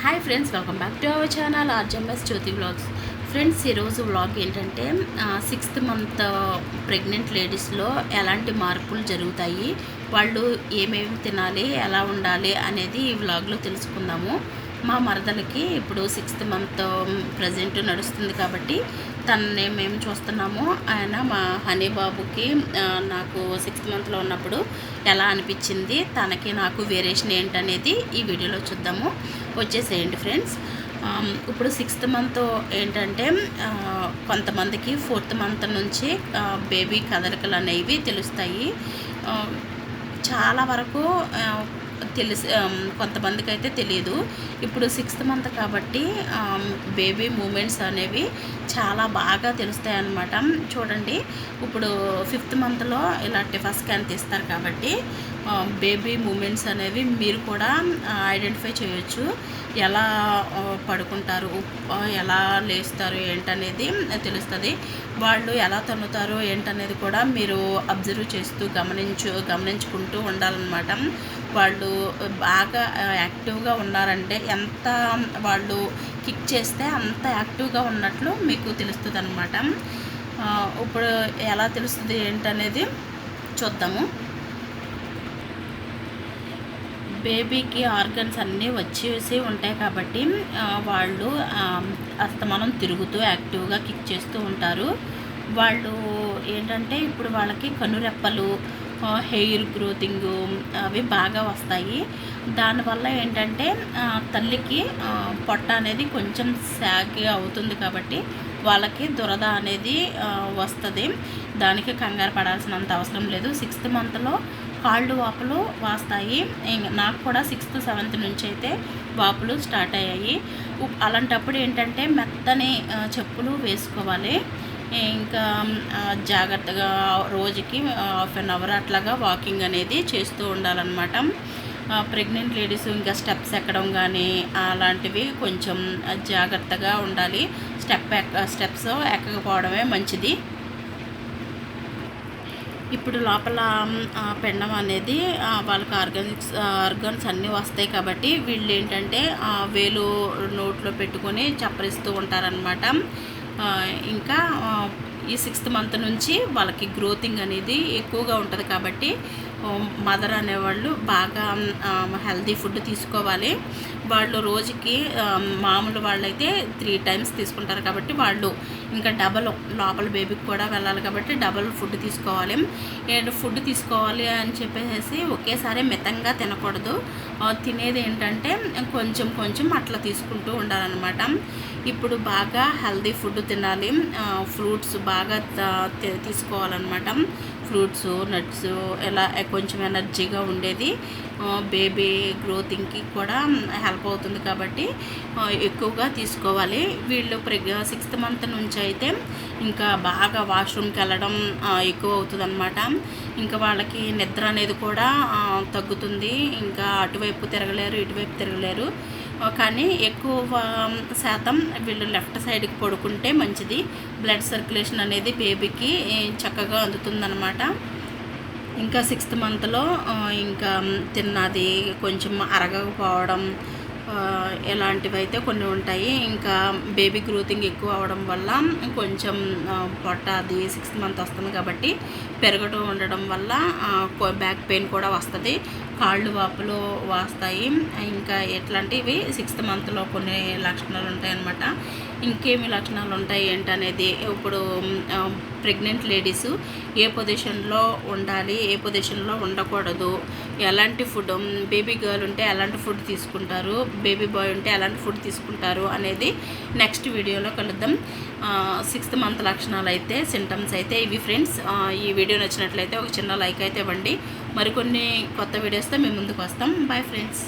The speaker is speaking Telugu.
Hi friends welcome back to our channel ఆర్జంఎస్ Jyothi vlogs friends ఈరోజు వ్లాగ్ ఏంటంటే సిక్స్త్ మంత్ ప్రెగ్నెంట్ లేడీస్లో ఎలాంటి మార్పులు జరుగుతాయి వాళ్ళు ఏమేమి తినాలి ఎలా ఉండాలి అనేది ఈ వ్లాగ్లో తెలుసుకుందాము. మా మరదలకి ఇప్పుడు సిక్స్త్ మంత్ ప్రజెంట్ నడుస్తుంది కాబట్టి తనని మేము చూస్తున్నాము. ఆయన మా హనీ బాబుకి నాకు సిక్స్త్ మంత్లో ఉన్నప్పుడు ఎలా అనిపించింది తనకి నాకు వేరియేషన్ ఏంటనేది ఈ వీడియోలో చూద్దాము. వచ్చేసేయండి ఫ్రెండ్స్. ఇప్పుడు సిక్స్త్ మంత్ ఏంటంటే కొంతమందికి ఫోర్త్ మంత్ నుంచి బేబీ కదలికలు అనేవి తెలుస్తాయి. చాలా వరకు తెలిసి కొంతమందికి అయితే తెలియదు ఇప్పుడు సిక్స్త్ మంత్ కాబట్టి బేబీ మూమెంట్స్ అనేవి చాలా బాగా తెలుస్తాయి అన్నమాట చూడండి ఇప్పుడు ఫిఫ్త్ మంత్లో ఇలా టిఫా స్కాన్ తీస్తారు కాబట్టి బేబీ మూమెంట్స్ అనేవి మీరు కూడా ఐడెంటిఫై చేయొచ్చు. ఎలా పడుకుంటారు ఎలా లేస్తారు ఏంటనేది తెలుస్తుంది. వాళ్ళు ఎలా తన్నుతారు ఏంటనేది కూడా మీరు అబ్జర్వ్ చేస్తూ గమనించు గమనించుకుంటూ ఉండాలన్నమాట. వాళ్ళు బాగా యాక్టివ్గా ఉన్నారంటే ఎంత వాళ్ళు కిక్ చేస్తే అంత యాక్టివ్గా ఉన్నట్లు మీకు తెలుస్తుంది అనమాట ఇప్పుడు ఎలా తెలుస్తుంది ఏంటనేది చూద్దాము. బేబీకి ఆర్గన్స్ అన్నీ వచ్చేసి ఉంటాయి కాబట్టి వాళ్ళు అస్తమానం తిరుగుతూ యాక్టివ్గా కిక్ చేస్తూ ఉంటారు. వాళ్ళు ఏంటంటే ఇప్పుడు వాళ్ళకి కనురెప్పలు హెయిర్ గ్రోతింగ్ అవి బాగా వస్తాయి. దానివల్ల ఏంటంటే తల్లికి పొట్ట అనేది కొంచెం సాగి అవుతుంది కాబట్టి వాళ్ళకి దురద అనేది వస్తుంది. దానికి కంగారు పడాల్సినంత అవసరం లేదు. సిక్స్త్ మంత్లో కాళ్ళు వాపులు వాస్తాయి. నాకు కూడా సిక్స్త్ సెవెంత్ నుంచి అయితే వాపులు స్టార్ట్ అయ్యాయి. అలాంటప్పుడు ఏంటంటే మెత్తని చెప్పులు వేసుకోవాలి. ఇంకా జాగ్రత్తగా రోజుకి హాఫ్ అన్ అవర్ అట్లాగా వాకింగ్ అనేది చేస్తూ ఉండాలన్నమాట. ప్రెగ్నెంట్ లేడీస్ ఇంకా స్టెప్స్ ఎక్కడం కానీ అలాంటివి కొంచెం జాగ్రత్తగా ఉండాలి. స్టెప్ ఎక్క స్టెప్స్ ఎక్కకపోవడమే మంచిది. ఇప్పుడు లోపల పెండం అనేది వాళ్ళకి ఆర్గానిక్స్ ఆర్గాన్స్ అన్నీ వస్తాయి కాబట్టి వీళ్ళు ఏంటంటే వేలు నోట్లో పెట్టుకొని చప్పరిస్తూ ఉంటారనమాట ఇంకా ఈ సిక్స్త్ మంత్ నుంచి వాళ్ళకి గ్రోతింగ్ అనేది ఎక్కువగా ఉంటుంది కాబట్టి మదర్ అనేవాళ్ళు బాగా హెల్తీ ఫుడ్ తీసుకోవాలి. వాళ్ళు రోజుకి మామూలు వాళ్ళైతే త్రీ టైమ్స్ తీసుకుంటారు కాబట్టి వాళ్ళు ఇంకా డబల్ లోపల బేబీకి కూడా వెళ్ళాలి కాబట్టి డబల్ ఫుడ్ తీసుకోవాలి. అండ్ ఫుడ్ తీసుకోవాలి అని చెప్పేసి ఒకేసారి మితంగా తినకూడదు. తినేది ఏంటంటే కొంచెం కొంచెం అట్లా తీసుకుంటూ ఉండాలన్నమాట. ఇప్పుడు బాగా హెల్దీ ఫుడ్ తినాలి. ఫ్రూట్స్ బాగా తీసుకోవాలన్నమాట. ఫ్రూట్స్ నట్స్ ఎలా కొంచెం ఎనర్జీగా ఉండేది. బేబీ గ్రోతింగ్కి కూడా హెల్ప్ అవుతుంది కాబట్టి ఎక్కువగా తీసుకోవాలి. వీళ్ళు ప్రెగ్ సిక్స్త్ మంత్ నుంచి అయితే ఇంకా బాగా వాష్రూమ్కి వెళ్ళడం ఎక్కువ అవుతుంది అనమాట ఇంకా వాళ్ళకి నిద్ర అనేది కూడా తగ్గుతుంది. ఇంకా అటువైపు తిరగలేరు ఇటువైపు తిరగలేరు. కానీ ఎక్కువ శాతం వీళ్ళు లెఫ్ట్ సైడ్కి పడుకుంటే మంచిది. బ్లడ్ సర్క్యులేషన్ అనేది బేబీకి చక్కగా చక్కగా అందుతుందన్నమాట. ఇంకా సిక్స్త్ మంత్లో ఇంకా తిన్నది కొంచెం అరగకపోవడం ఆ, ఇలాంటివి అయితే కొన్ని ఉంటాయి. ఇంకా బేబీ గ్రోతింగ్ ఎక్కువ అవడం వల్ల కొంచెం పొట్ట అది సిక్స్త్ మంత్ వస్తుంది కాబట్టి పెరగడం ఉండడం వల్ల బ్యాక్ పెయిన్ కూడా వస్తుంది. కాళ్ళు వాపులు వాస్తాయి. ఇంకా ఎట్లాంటివి సిక్స్త్ మంత్లో కొన్ని లక్షణాలు ఉంటాయి అన్నమాట ఇంకేమి లక్షణాలు ఉంటాయి ఏంటనేది ఇప్పుడు ప్రెగ్నెంట్ లేడీస్ ఏ పొజిషన్లో ఉండాలి ఏ పొజిషన్లో ఉండకూడదు ఎలాంటి ఫుడ్ బేబీ గర్ల్ ఉంటే ఎలాంటి ఫుడ్ తీసుకుంటారు బేబీ బాయ్ ఉంటే ఎలాంటి ఫుడ్ తీసుకుంటారు అనేది నెక్స్ట్ వీడియోలో కలుద్దాం. సిక్స్త్ మంత్ లక్షణాలు అయితే సింటమ్స్ అయితే ఇవి ఫ్రెండ్స్ ఈ వీడియో నచ్చినట్లయితే ఒక చిన్న లైక్ అయితే ఇవ్వండి. మరికొన్ని కొత్త వీడియోస్తో మేము ముందుకు వస్తాం. Bye friends